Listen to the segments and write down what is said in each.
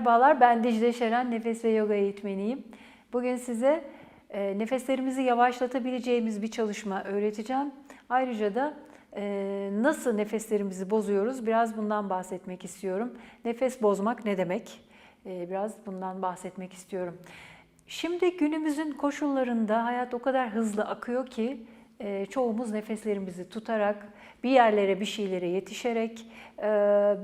Merhabalar, ben Dicle Şeren, nefes ve yoga eğitmeniyim. Bugün size e, nefeslerimizi yavaşlatabileceğimiz bir çalışma öğreteceğim. Ayrıca da e, nasıl nefeslerimizi bozuyoruz, biraz bundan bahsetmek istiyorum. Nefes bozmak ne demek? E, biraz bundan bahsetmek istiyorum. Şimdi günümüzün koşullarında hayat o kadar hızlı akıyor ki e, çoğumuz nefeslerimizi tutarak, bir yerlere bir şeylere yetişerek e,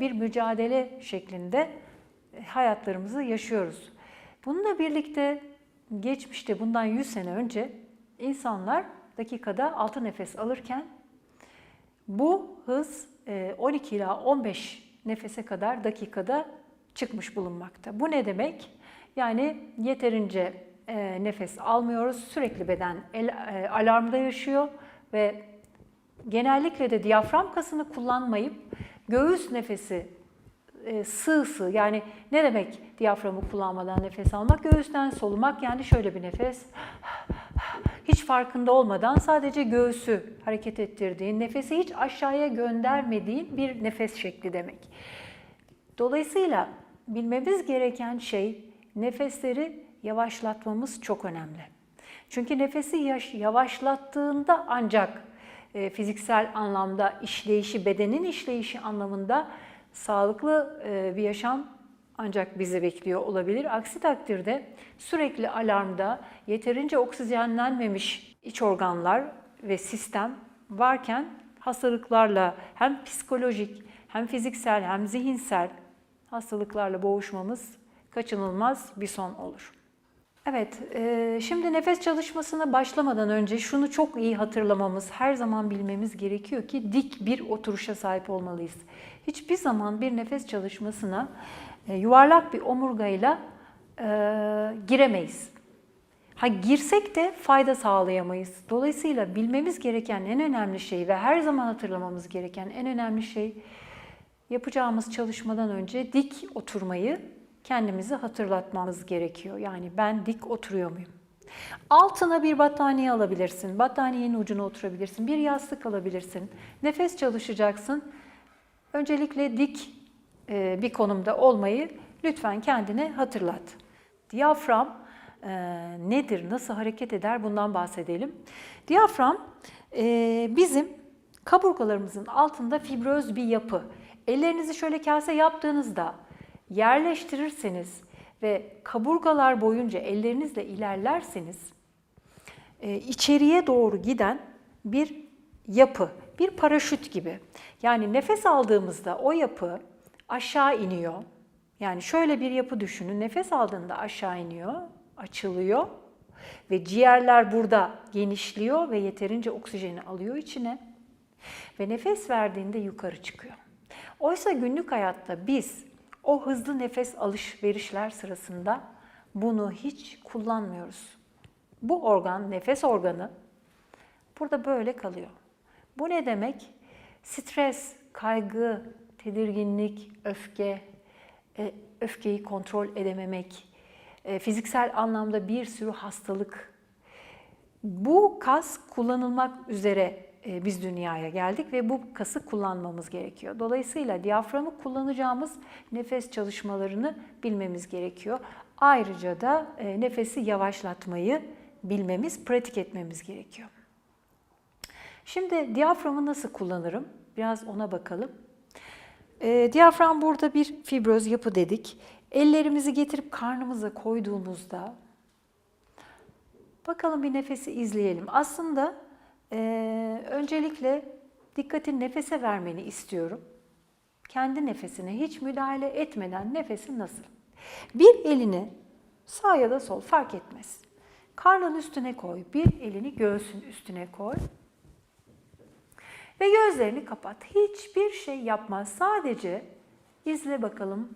bir mücadele şeklinde hayatlarımızı yaşıyoruz. Bununla birlikte geçmişte bundan 100 sene önce insanlar dakikada 6 nefes alırken bu hız e, 12 ila 15 nefese kadar dakikada çıkmış bulunmakta. Bu ne demek? Yani yeterince e, nefes almıyoruz, sürekli beden e, alarmda yaşıyor ve genellikle de diyafram kasını kullanmayıp göğüs nefesi e, sığ sığ yani ne demek diyaframı kullanmadan nefes almak? Göğüsten solumak yani şöyle bir nefes. Hiç farkında olmadan sadece göğsü hareket ettirdiğin, nefesi hiç aşağıya göndermediğin bir nefes şekli demek. Dolayısıyla bilmemiz gereken şey nefesleri yavaşlatmamız çok önemli. Çünkü nefesi yavaşlattığında ancak e, fiziksel anlamda işleyişi, bedenin işleyişi anlamında sağlıklı e, bir yaşam ancak bizi bekliyor olabilir. Aksi takdirde sürekli alarmda yeterince oksijenlenmemiş iç organlar ve sistem varken hastalıklarla hem psikolojik hem fiziksel hem zihinsel hastalıklarla boğuşmamız kaçınılmaz bir son olur. Evet, e, şimdi nefes çalışmasına başlamadan önce şunu çok iyi hatırlamamız, her zaman bilmemiz gerekiyor ki dik bir oturuşa sahip olmalıyız. Hiçbir zaman bir nefes çalışmasına e, yuvarlak bir omurgayla e, giremeyiz. Ha girsek de fayda sağlayamayız. Dolayısıyla bilmemiz gereken en önemli şey ve her zaman hatırlamamız gereken en önemli şey yapacağımız çalışmadan önce dik oturmayı kendimizi hatırlatmamız gerekiyor. Yani ben dik oturuyor muyum? Altına bir battaniye alabilirsin, battaniyenin ucuna oturabilirsin, bir yastık alabilirsin. Nefes çalışacaksın. Öncelikle dik e, bir konumda olmayı lütfen kendine hatırlat. Diyafram e, nedir, nasıl hareket eder bundan bahsedelim. Diyafram e, bizim kaburgalarımızın altında fibröz bir yapı. Ellerinizi şöyle kase yaptığınızda yerleştirirseniz ve kaburgalar boyunca ellerinizle ilerlerseniz e, içeriye doğru giden bir yapı, bir paraşüt gibi. Yani nefes aldığımızda o yapı aşağı iniyor. Yani şöyle bir yapı düşünün. Nefes aldığında aşağı iniyor, açılıyor ve ciğerler burada genişliyor ve yeterince oksijeni alıyor içine. Ve nefes verdiğinde yukarı çıkıyor. Oysa günlük hayatta biz o hızlı nefes alışverişler sırasında bunu hiç kullanmıyoruz. Bu organ, nefes organı burada böyle kalıyor. Bu ne demek? Stres, kaygı, tedirginlik, öfke, e, öfkeyi kontrol edememek, e, fiziksel anlamda bir sürü hastalık. Bu kas kullanılmak üzere biz dünyaya geldik ve bu kası kullanmamız gerekiyor. Dolayısıyla diyaframı kullanacağımız nefes çalışmalarını bilmemiz gerekiyor. Ayrıca da nefesi yavaşlatmayı bilmemiz, pratik etmemiz gerekiyor. Şimdi diyaframı nasıl kullanırım? Biraz ona bakalım. E, diyafram burada bir fibröz yapı dedik. Ellerimizi getirip karnımıza koyduğumuzda bakalım bir nefesi izleyelim. Aslında e, öncelikle dikkatin nefese vermeni istiyorum. Kendi nefesine hiç müdahale etmeden nefesin nasıl? Bir elini sağ ya da sol fark etmez. Karnın üstüne koy, bir elini göğsün üstüne koy. Ve gözlerini kapat. Hiçbir şey yapma. Sadece izle bakalım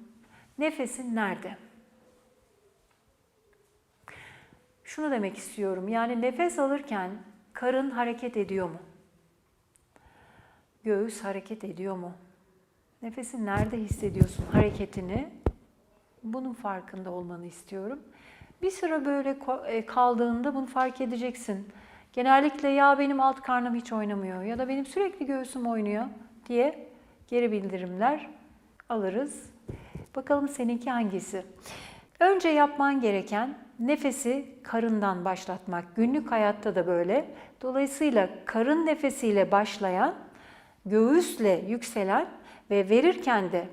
nefesin nerede? Şunu demek istiyorum. Yani nefes alırken karın hareket ediyor mu? Göğüs hareket ediyor mu? Nefesin nerede hissediyorsun hareketini? Bunun farkında olmanı istiyorum. Bir süre böyle e, kaldığında bunu fark edeceksin. Genellikle ya benim alt karnım hiç oynamıyor ya da benim sürekli göğsüm oynuyor diye geri bildirimler alırız. Bakalım seninki hangisi? Önce yapman gereken nefesi karından başlatmak. Günlük hayatta da böyle. Dolayısıyla karın nefesiyle başlayan, göğüsle yükselen ve verirken de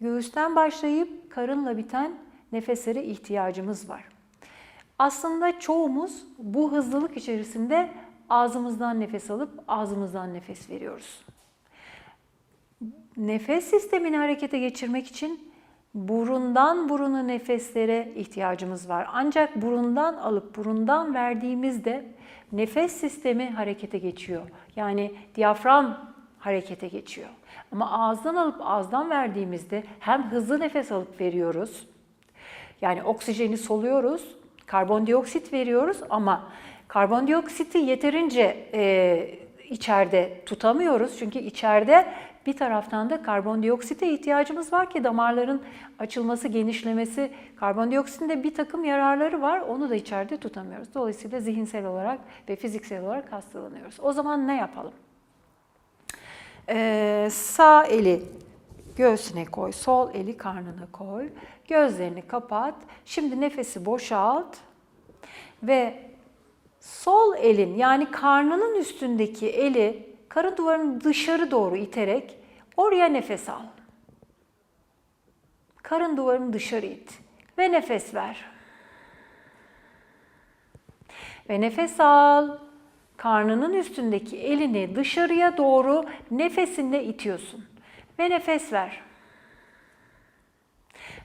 göğüsten başlayıp karınla biten nefeslere ihtiyacımız var. Aslında çoğumuz bu hızlılık içerisinde ağzımızdan nefes alıp ağzımızdan nefes veriyoruz. Nefes sistemini harekete geçirmek için burundan buruna nefeslere ihtiyacımız var. Ancak burundan alıp burundan verdiğimizde nefes sistemi harekete geçiyor. Yani diyafram harekete geçiyor. Ama ağızdan alıp ağızdan verdiğimizde hem hızlı nefes alıp veriyoruz. Yani oksijeni soluyoruz, karbondioksit veriyoruz ama karbondioksiti yeterince e, içeride tutamıyoruz. Çünkü içeride bir taraftan da karbondioksite ihtiyacımız var ki damarların açılması, genişlemesi, karbondioksitin de bir takım yararları var. Onu da içeride tutamıyoruz. Dolayısıyla zihinsel olarak ve fiziksel olarak hastalanıyoruz. O zaman ne yapalım? Ee, sağ eli göğsüne koy, sol eli karnına koy. Gözlerini kapat. Şimdi nefesi boşalt ve sol elin yani karnının üstündeki eli karın duvarını dışarı doğru iterek oraya nefes al. Karın duvarını dışarı it ve nefes ver. Ve nefes al. Karnının üstündeki elini dışarıya doğru nefesinle itiyorsun. Ve nefes ver.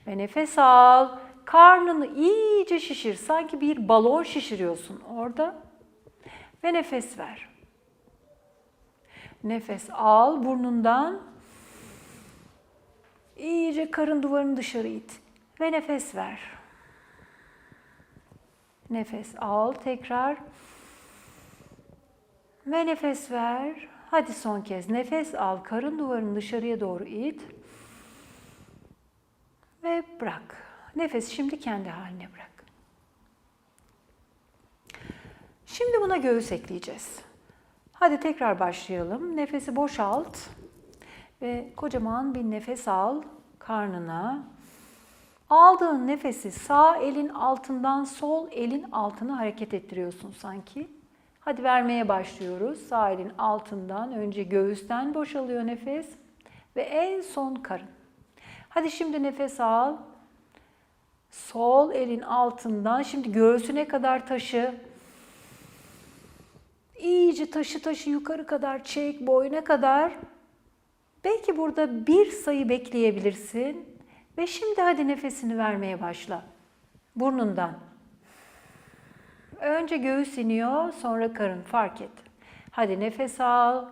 Ve nefes al. Karnını iyice şişir. Sanki bir balon şişiriyorsun orada. Ve nefes ver. Nefes al burnundan. İyice karın duvarını dışarı it. Ve nefes ver. Nefes al tekrar. Ve nefes ver. Hadi son kez nefes al. Karın duvarını dışarıya doğru it. Ve bırak. Nefes şimdi kendi haline bırak. Şimdi buna göğüs ekleyeceğiz. Hadi tekrar başlayalım. Nefesi boşalt ve kocaman bir nefes al karnına. Aldığın nefesi sağ elin altından sol elin altına hareket ettiriyorsun sanki. Hadi vermeye başlıyoruz. Sağ elin altından önce göğüsten boşalıyor nefes ve en son karın. Hadi şimdi nefes al. Sol elin altından şimdi göğsüne kadar taşı. İyice taşı taşı yukarı kadar çek, boyuna kadar. Belki burada bir sayı bekleyebilirsin. Ve şimdi hadi nefesini vermeye başla. Burnundan. Önce göğüs iniyor, sonra karın. Fark et. Hadi nefes al.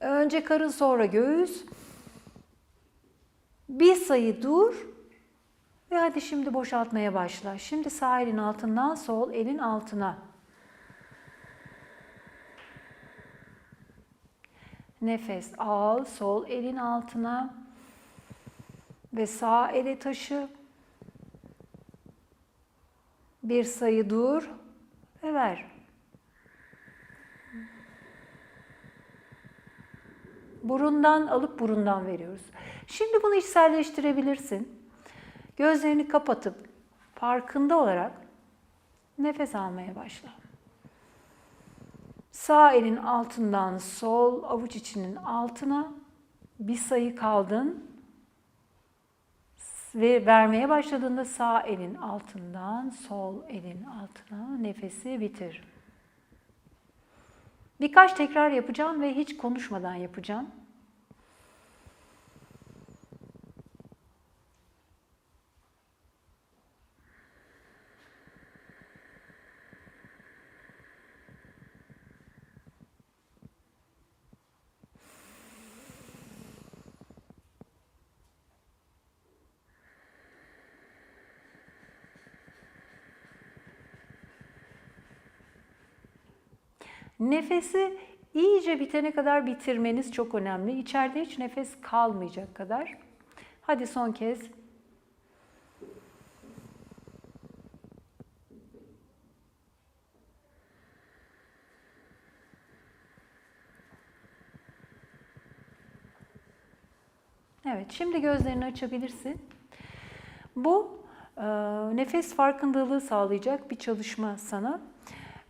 Önce karın, sonra göğüs. Bir sayı dur. Ve hadi şimdi boşaltmaya başla. Şimdi sağ elin altından sol elin altına. Nefes al, sol elin altına ve sağ ele taşı. Bir sayı dur ve ver. Burundan alıp burundan veriyoruz. Şimdi bunu içselleştirebilirsin. Gözlerini kapatıp farkında olarak nefes almaya başla. Sağ elin altından sol avuç içinin altına bir sayı kaldın ve vermeye başladığında sağ elin altından sol elin altına nefesi bitir. Birkaç tekrar yapacağım ve hiç konuşmadan yapacağım. Nefesi iyice bitene kadar bitirmeniz çok önemli. İçeride hiç nefes kalmayacak kadar. Hadi son kez. Evet, şimdi gözlerini açabilirsin. Bu e, nefes farkındalığı sağlayacak bir çalışma sana.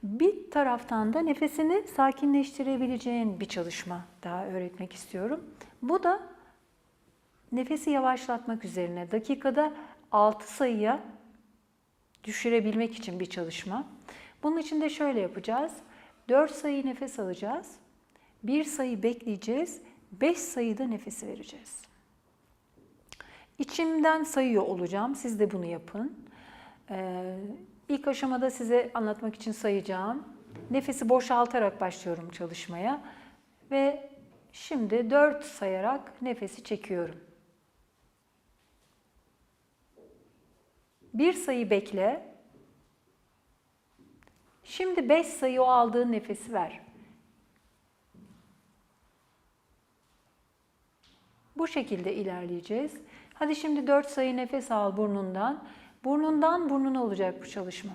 Bir taraftan da nefesini sakinleştirebileceğin bir çalışma daha öğretmek istiyorum. Bu da nefesi yavaşlatmak üzerine dakikada 6 sayıya düşürebilmek için bir çalışma. Bunun için de şöyle yapacağız. 4 sayı nefes alacağız. 1 sayı bekleyeceğiz. 5 sayıda nefesi vereceğiz. İçimden sayıyor olacağım. Siz de bunu yapın. Ee, ilk aşamada size anlatmak için sayacağım. Nefesi boşaltarak başlıyorum çalışmaya. Ve şimdi 4 sayarak nefesi çekiyorum. Bir sayı bekle. Şimdi 5 sayı o aldığın nefesi ver. Bu şekilde ilerleyeceğiz. Hadi şimdi 4 sayı nefes al burnundan. Burnundan burnuna olacak bu çalışma.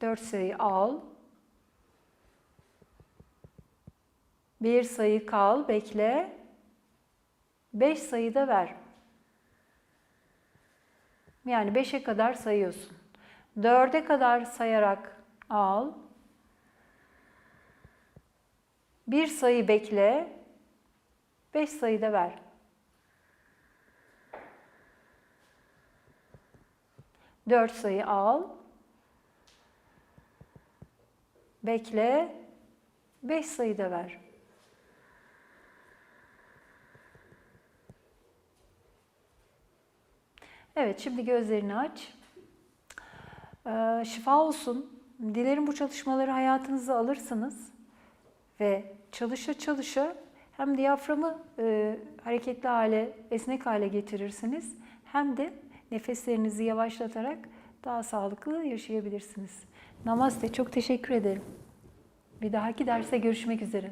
Dört sayı al. Bir sayı kal, bekle. Beş sayı da ver. Yani beşe kadar sayıyorsun. Dörde kadar sayarak al. Bir sayı bekle. Beş sayı da ver. Dört sayı al. Bekle. Beş sayı da ver. Evet, şimdi gözlerini aç. Ee, şifa olsun. Dilerim bu çalışmaları hayatınıza alırsınız ve çalışa çalışa hem diyaframı e, hareketli hale, esnek hale getirirsiniz hem de nefeslerinizi yavaşlatarak daha sağlıklı yaşayabilirsiniz. Namaste, çok teşekkür ederim. Bir dahaki derse görüşmek üzere.